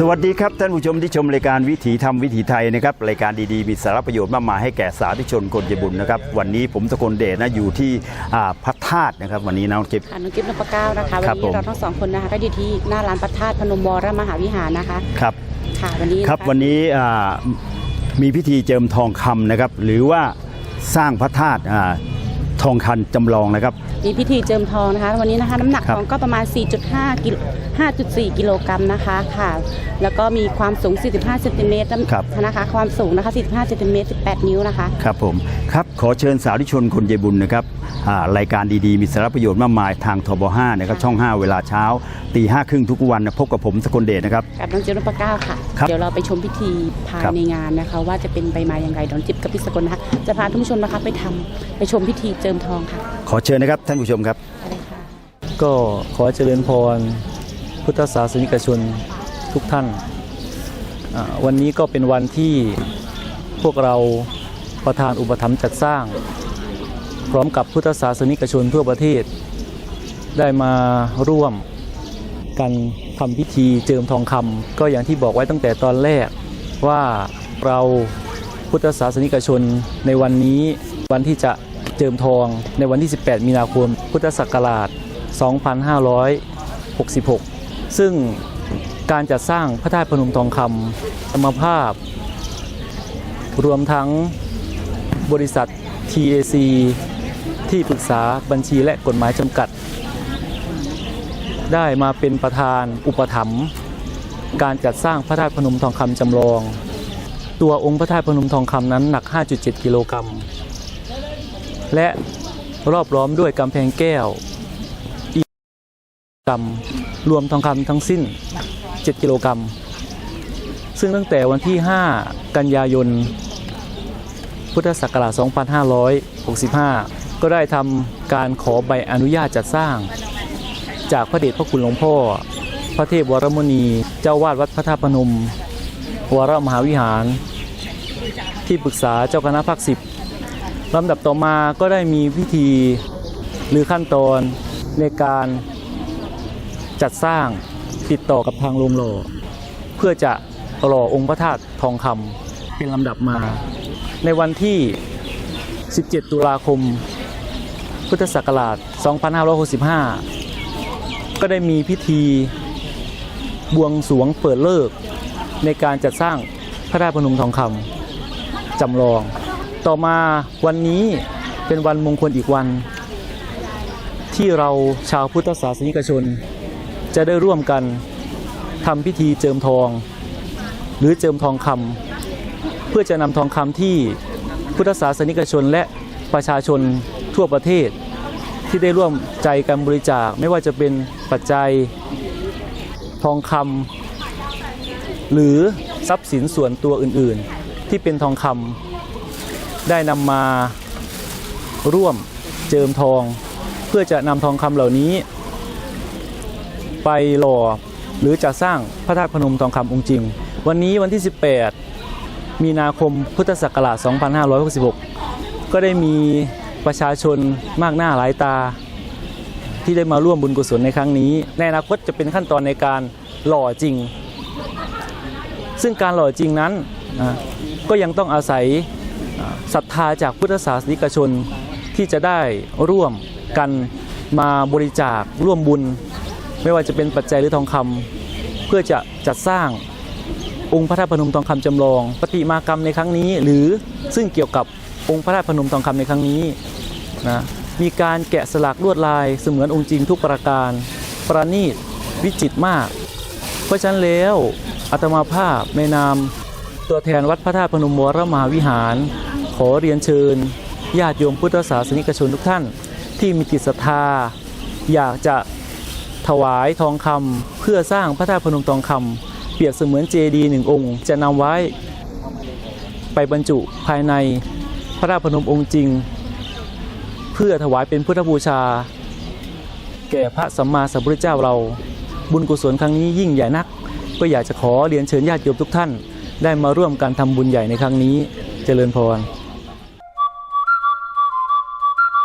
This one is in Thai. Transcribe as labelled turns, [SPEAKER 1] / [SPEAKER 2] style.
[SPEAKER 1] สวัสดีครับท่านผู้ชมที่ชมรายการวิถีธรรมวิถีไทยนะครับรายการดีๆมีสาระประโยชน์มากมายให้แก่สาธุชนคนใจบุญนะครับวันนี้ผมตะกลเดชนะอยู่ที่อ่าพระธาตุนะครับ วันนี้น้องเก็บ
[SPEAKER 2] ค่ะน้องกิฟต์นพเก้านะคะวัน
[SPEAKER 1] ครับผ
[SPEAKER 2] นี้
[SPEAKER 1] ม
[SPEAKER 2] เราทั้งสองคนนะคะก็อยู่ที่หน้าร้านพระธาตุพนมวรมหาวิหารนะคะ
[SPEAKER 1] ครับ
[SPEAKER 2] ค่ะวันนี้นะะ
[SPEAKER 1] ครับวันนี้อ่ามีพิธีเจิมทองคำนะครับ หรือว่าสร้างพระธาตุอ่า ทองคันจำลองนะครับ
[SPEAKER 2] มีพิธีเจิมทองนะคะ วันนี้นะคะน้ำหนัก
[SPEAKER 1] ครับ
[SPEAKER 2] ทองก็ประมาณ 4.5กิโล5.4 กิโลกรัมนะคะค่ะ แล้วก็มีความสูง 45เซนติเมตรนะคะ ความสูงนะคะ 45เซนติเมตร18 นิ้วนะคะ
[SPEAKER 1] ครับผมครับขอเชิญสาธุชนคนใจบุญนะครับอ่ารายการดีๆ มีสาระประโยชน์มากมายทางทบ5นะครับช่อง 5 เวลาเช้าตีห้าครึ่งทุกวันนะพบกับผมสกลเดชนะครับ
[SPEAKER 2] กับน้องจิ๊บนพเก้าค่ะ
[SPEAKER 1] ครับ
[SPEAKER 2] เดี๋ยวเราไปชมพิธีภาย
[SPEAKER 1] ครับ
[SPEAKER 2] ในงานนะคะ ว่าจะเป็นไปมาอย่างไรน้องจิ๊บกับพี่สกลนะคะจะพาท่านผู้ชมนะคะไปทำไปชมพิธีเจิมทองค่ะ
[SPEAKER 1] ขอเชิญนะครับท่านผู้ชมครับ
[SPEAKER 2] ไปเลยค่ะ
[SPEAKER 3] ก็ขอเจริญพรพุทธศาสนิกชนทุกท่านอ่าวันนี้ก็เป็นวันที่พวกเราประธานอุปถัมภ์จัดสร้าง พร้อมกับพุทธศาสนิกชนทั่วประเทศ ได้มาร่วมกันทำพิธีเจิมทองคำก็อย่างที่บอกไว้ตั้งแต่ตอนแรกว่าเราพุทธศาสนิกชนในวันนี้วันที่จะเจิมทองในวันที่ 18 มีนาคม พุทธศักราช 2566 ซึ่งการจัดสร้างพระธาตุพนมทองคำธรรมภาพ รวมทั้งบริษัท TAC ที่ปรึกษาบัญชีและกฎหมายจำกัด ได้มาเป็นประธานอุปถัมภ์การจัดสร้างพระธาตุพนมทองคำจำลอง ตัวองค์พระธาตุพนมทองคำนั้นหนัก 5.7 กิโลกรัม และรอบล้อมด้วยกำแพงแก้วอีกกรัมรวมทองคำทั้งสิ้น 7 กิโลกรัม ซึ่งตั้งแต่วันที่ 5 กันยายน พุทธศักราช 2565 ก็ได้ทำการขอใบอนุญาตจัดสร้าง จากพระเดชพระคุณหลวงพ่อ พระเทพวรมุนี เจ้าวาดวัดพระธาตุพนม วรมหาวิหาร ที่ปรึกษาเจ้าคณะภาคสิบ ลำดับต่อมาก็ได้มีพิธีหรือขั้นตอนในการจัดสร้างติดต่อกับทางโรงหล่อเพื่อจะหล่อองค์พระธาตุทองคำเป็นลำดับมา ในวันที่ 17 ตุลาคม พุทธศักราช 2565 ก็ได้มีพิธีบวงสวงเปิดเลิกในการจัดสร้างพระธาตุพนมทองคำจำลอง ต่อมาวันนี้เป็นวันมงคลอีกวัน ที่เราชาวพุทธศาสนิกชน จะได้ร่วมกันทำพิธีเจิมทอง หรือเจิมทองคำเพื่อจะนำทองคำที่พุทธศาสนิกชนและประชาชนทั่วประเทศ ที่ได้ร่วมใจกันบริจาคไม่ว่าจะเป็นปัจจัยทองคำหรือทรัพย์สินส่วนตัวอื่นๆ ที่เป็นทองคำ ได้นำมาร่วมเจิมทอง เพื่อจะนำทองคำเหล่านี้ ไปหล่อหรือจะสร้างพระธาตุพนมทองคำองค์จริง วันนี้วันที่ 18 มีนาคมพุทธศักราช 2566 ก็ได้มีประชาชนมากหน้าหลายตา ที่ได้มาร่วมบุญกุศลในครั้งนี้ ในอนาคตจะเป็นขั้นตอนในการหล่อจริง ซึ่งการหล่อจริงนั้นก็ยังต้องอาศัย ศรัทธาจากพุทธศาสนิกชนที่จะได้ร่วมกันมาบริจาคร่วมบุญ ไม่ว่าจะเป็นปัจจัยหรือทองคำเพื่อจะจัดสร้างองค์พระธาตุพนมทองคำจำลอง ปฏิมากรรมในครั้งนี้ หรือซึ่งเกี่ยวกับองค์พระธาตุพนมทองคำในครั้งนี้นะมีการแกะสลักลวดลายเสมือนองค์จริงทุกประการ ประณีตวิจิตรมาก เพราะฉะนั้นแล้วอาตมาภาพในนามตัวแทนวัดพระธาตุพนมวรมหาวิหาร ขอเรียนเชิญญาติโยมพุทธศาสนิกชนทุกท่าน ที่มีจิตศรัทธา อยากจะถวายทองคำเพื่อสร้างพระธาตุพนมทองคำเปรียบเสมือนเจดีย์หนึ่งองค์ จะนำไว้ไปบรรจุภายในพระธาตุพนมองค์จริง เพื่อถวายเป็นพุทธบูชา แก่พระสัมมาสัมพุทธเจ้าเรา บุญกุศลครั้งนี้ยิ่งใหญ่นัก ก็อยากจะขอเรียนเชิญญาติโยมทุกท่าน ได้มาร่วมการทำบุญใหญ่ในครั้งนี้เจริญพร